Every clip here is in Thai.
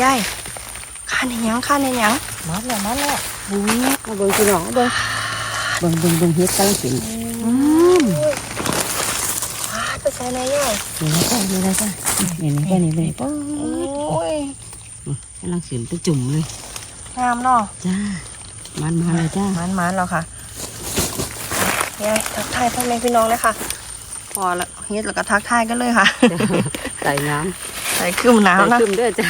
ยายข้านในหยังข้านในหยังมาแล้วมาแล้วอุ้ยมาเบิ่งพี่น้องเบิ่งเบิ่งเบิ่งเบิ่งเฮ็ดกำลังเป็นอืมว้าไปใส่ในยายนี่นะจ้ะนี่นะจ้ะนี่นี่แค่นี้เลยปุ๊บโอ้ยกำลังขึ้นไปจุ่มเลยงามเนาะจ้ามันมาเลยจ้ามันมันแล้วค่ะยายทักทายพ่อแม่พี่น้องเลยค่ะพอแล้วเฮ็ดแล้วก็ทักทายกันเลยค่ะใส่น้ใส่ขึ้นำน้ำนะใส่ขึ้นเด้อจ้า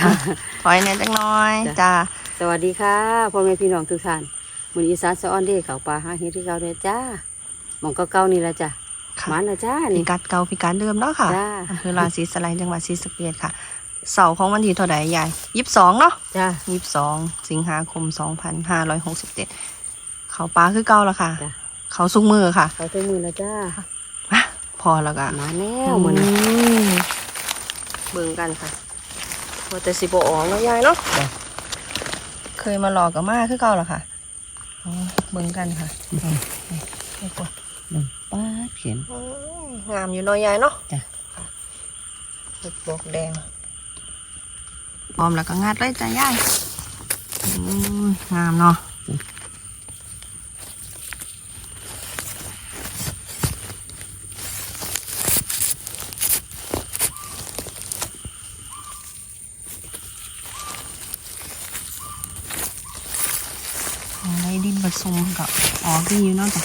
ถอยเนี่ยจังน้อยจ้ะจ้าสวัสดีค่ะพ่อแม่พี่น้องทุกท่านมื้อนี้อีสานสะออนเด้เขาปลาหาเฮ็ดที่เก่าเด้อจ้าหมองเก่าๆนี่ละจ้ะค่ะมันนะจ้าพินี่กัดเก่าพิกัดเดิมเนาะค่ะจ้าอำเภอราศีสไลด์จังหวัดศรีสะเกษค่ะเสาร์ของวันที่เท่าไหร่ยายยี่สิบสองเนาะจ้ายี่สิบสองสิงหาคมสองพันห้าร้อยหกสิบเจ็ดเขาปลาคือเก่าแล้วค่ะจ้ะเขาสุกมือค่ะ เขาใส่มือแล้วจ้ามาพอแล้วก็มาแล้วมื้อนี้ม เบิ่งกันค่ะว่าแต่สิบออกเนาะยายเนาะจ้ะเคยมาหลอกกับมาคือเก่าแล้วค่ะอ๋อเบิ่งกันค่ะนี่กดเบิ่งป้าดเขียนโอ้ยงามอยู่เนาะยายเนาะจ้ะเห็ดบวกแดงพร้อมแล้วก็งัดเลยจ้ะยายอืมงามเนาะเอาไว้ ดินผสมกับออกดีอยู่เนาะจ้ะ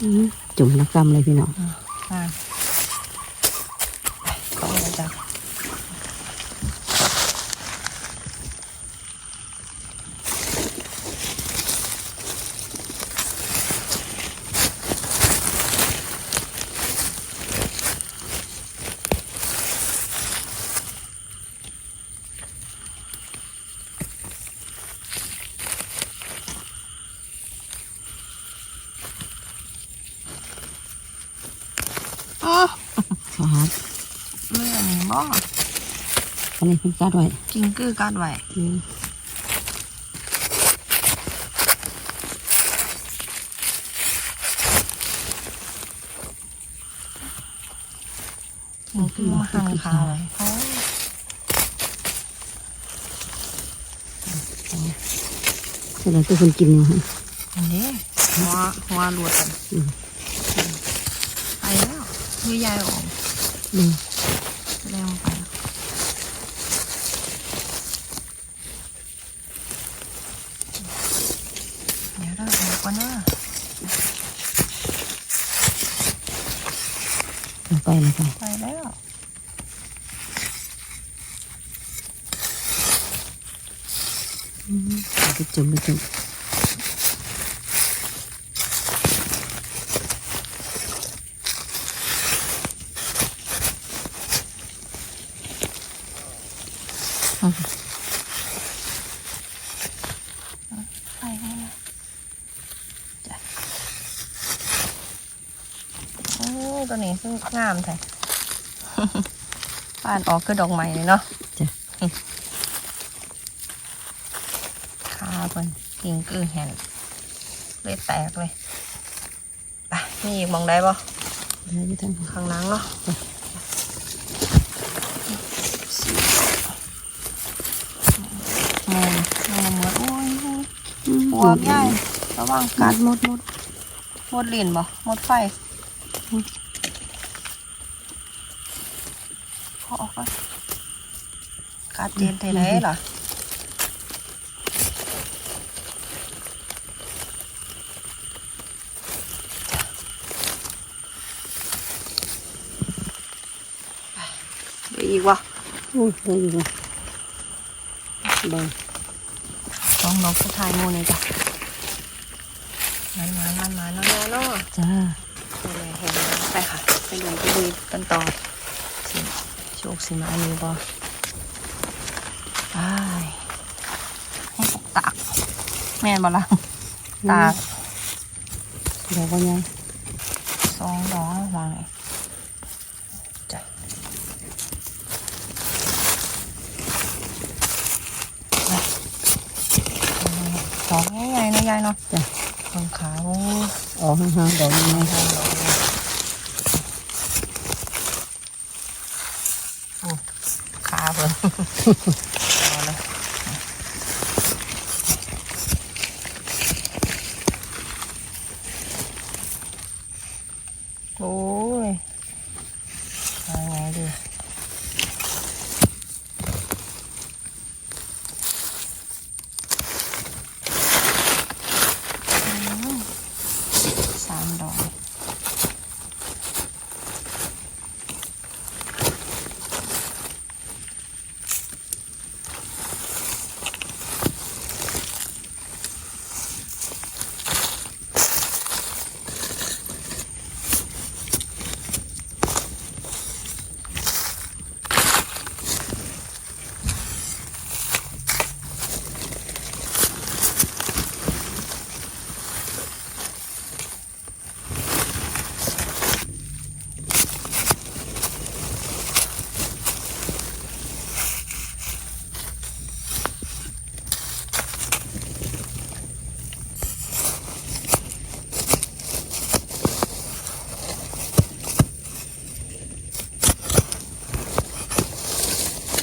อืมจุ่มน้ำกำเลยพี่น้องอ่าก็เลยจ้ะ ครับเมื่อนี่บ่อันนี้เพิ่งกัดไว้กิงกือกัดไว้อืมกิงกือมาหั่นขาไว้อ๋อเสร็จแล้วตัวคนกินอยู่ฮะอันนี้หัวหัวหลวดกันอืมไปแล้วคือยายออก อืมแรงไปแล้วเดี๋ยวเราออกก่อนนะลงไปเลยค่ะไปแล้วเอาไปจุ่มไปจุ่ม ไปให้นะจ้ะโอ้ยตัวนี้ซึ่งงามแท้ป่านออกคือดอกไม้เลยเนาะจ้ะขาเพิ่นกิ่งกือแหนเลยแตกเลยไปมีอีกมองได้ปะได้ที่ทั้งข้างหล่างเนาะ มองมองเหมือนโอ้ยปวกใหญ่ระวังกัดมดมดมดลิ้นบ่มดไฟพอออกไปกัดเจนไทยไหนล่ะเดี๋ยวอีกวะโอ้ยได้อยู่บ่ สองดอกสุดท้ายหมูเลยจ้ะมันมามันมาเนาะเนาะจ้าไปเลยเห็นแล้วไปค่ะ ไปดูไปดูกันต่อสิโชคสิมาอันนี้บ่ไปให้ปกตาก แม่นบ่ล่ะตากดอกว่าไงสองดอกวางไหนจ้ะไปด อกใหญ่ๆนะยายเนาะจ้ะต้นขาโอ้ออกห่างๆดอกยังไงทางดอกเลยโอ้ขาเพิ่น เอาเลยโอ้ยเอาไงดีอืมสามดอก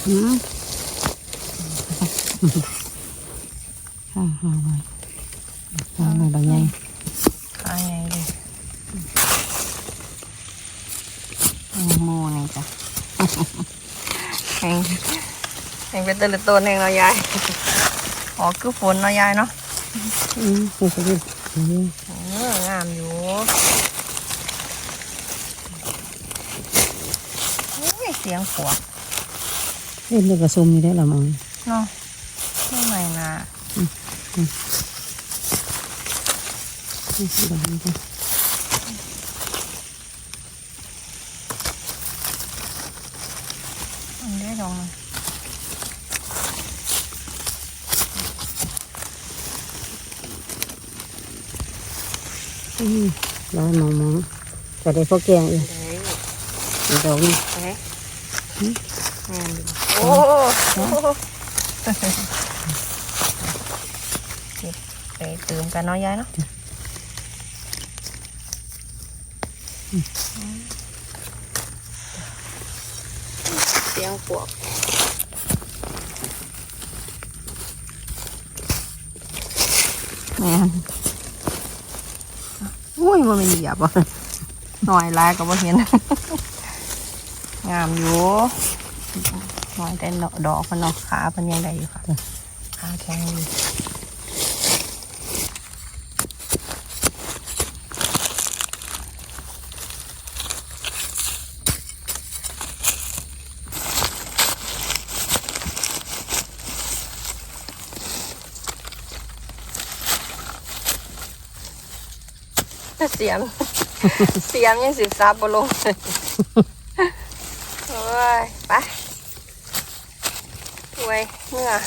อืมฮ่าฮ่าไว้ฮ่าไว้บางไงข้าไงดีอืมโมไงจ้ะแหงแหงเป็นตะลึกตัวหนึ่งเนาะยายอ๋อคือฝนเนาะยายเนาะอืมนี่ก็ดีงามอยู่เสียงขว เล่นเด็กกระซุมนี่ได้ละมั้งเนาะไม่ไหนนะนี่ดอกนี้ก็อันนี้ดองอืมร้อยมองมองจะได้พวกแกงอีกเฮ้ยอีกดอกนี้เฮ้ยงามอยู่ โอ้ไปเติมกันเนาะยายเนาะเสียงขวบแม่นอุ้ยมันไม่เหยียบอะหน่อยลายก็บ่เห็น งามอยู่ห น่อยแต่ดอกมันเนาะขามันยังได้อยู่ค่ะขาแข็งดีเสียม เสียมยังสิซับบลง โอ้ยไปอ วย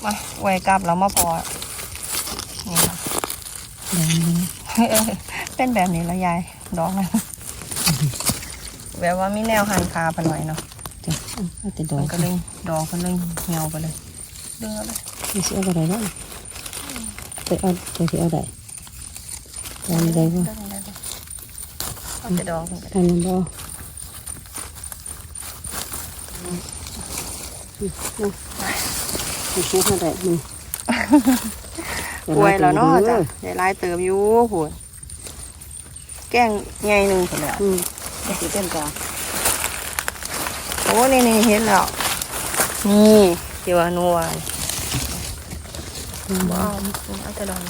เมื่อมาอวยกลับแล้วมาพอ นี่ค่ะดอกนี้เป็นแบบนี้แล้วยายดอกมันแบบว่ามีแนวหันคาไปหน่อยเนาะจ้ะเอาแต่ดอมักนก็เลยดอกมันเลยเหี่ยวไปเลยเดือดเลยนี่สิเอาอะไรบ้างไปเอาไปที่เอาได้เอาอะไรบ้างเอาแต่ดอกมันก็ได้อันนั้นบ่นี่เฮ็ดอะไรนี่อวยแล้วเนาะจ้ะได้หลายเติมอยู่โหดแกล้งไงหนึ่งคนแล้วอืมก็สิเป็นจ้าโอ้นี่นี่เห็นแล้วนี่เกี่ยวนัวว้าวเอาแต่ดอก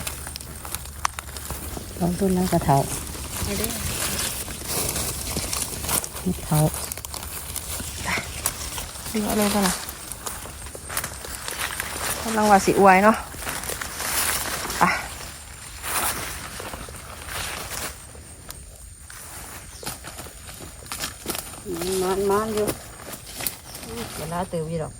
ลองต้นแล้วกระเทาให้ได้เฮ็ดเทาดึงเอาเลยป่ะล่ะกำลังว่าสิอวยเนาะอะมันมันอยู่เดี๋ยวลาเติมอยู่ดอก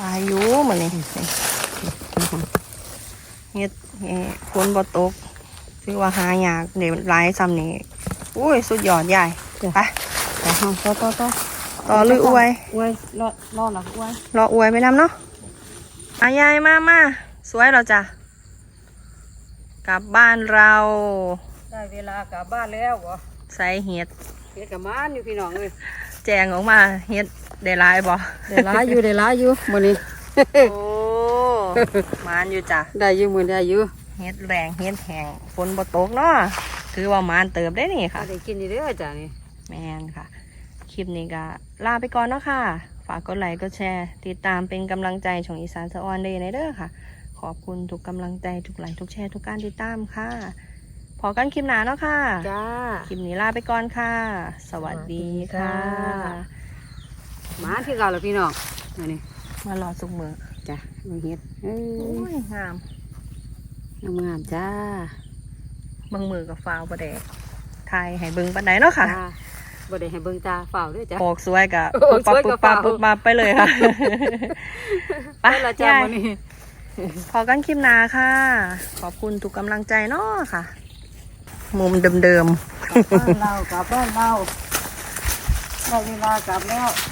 ลายอยู่มันนี่เฮ็ดเฮ็ดฝนบ่ตกถือว่าหายากเดี๋ยวหลายซ้ำนี่อุ้ย สุดยอดใหญ่ไปแต่ห้องต่อต่อต่อ ต่อลืออวยอวยรอรอหลักอวยรออวยไปนำเนาะอายายมามาสวยเราจ้ะกลับบ้านเรา ได้เวลากลับบ้านแล้วบ่ใส่เห็ดเฮ็ดกับมานอยู่พี่น้องเลยแจงออกมาเฮ็ดได้หลายบ่ได้หลายอยู่ได้หลายอยู่มื้อนี้โอ้มานอยู่จ้ะได้อยู่มื้อได้อยู่เฮ็ดแรงเฮ็ดแห้งฝนบ่ตกเนาะถือว่ามานเติบได้นี่ก็ค่ะได้กินนี่เด้อจ้ะนี่แมนค่ะคลิปนี้ก็ ลาไปก่อนเนาะค่ะ ฝากกดไลค์กดแชร์ ติดตามเป็นกำลังใจของอีสานสะออนเดย์ในเด้อค่ะ ขอบคุณทุกกำลังใจทุกไลค์ทุกแชร์ทุกการติดตามค่ะพอกันคลิปหน้าเนาะค่ะ จ้า คลิปนี้ลาไปก่อนค่ะ สวัสดีค่ะสวัสดีค่ะมาที่เก่าแล้วพี่น้องมื้อนี้มารอสุกมือจ้ะมาเฮ็ดเอ้โอ้ยยงามงามๆจ้าเบิ่งมือกับฟ้าวประเดทายให้เบิ่งปันไดเนาะค่ะ จ้า บ่ได้ให้เบิ่งตาเฝ้าเด้วยจ้ะ ออกสวยกับออกสปั๊บวยปุ๊กับบปั๊บเปล่าปุ๊บมาไปเลยค่ะ ไปไปละจ้ายาย มื้อนี้พอกันคลิปหน้าค่ะ ขอบคุณทุกกำลังใจเนาะค่ะ มุมเดิมกลับบ้านเรากลับบ้านเราได้เวลากลับแล้วๆ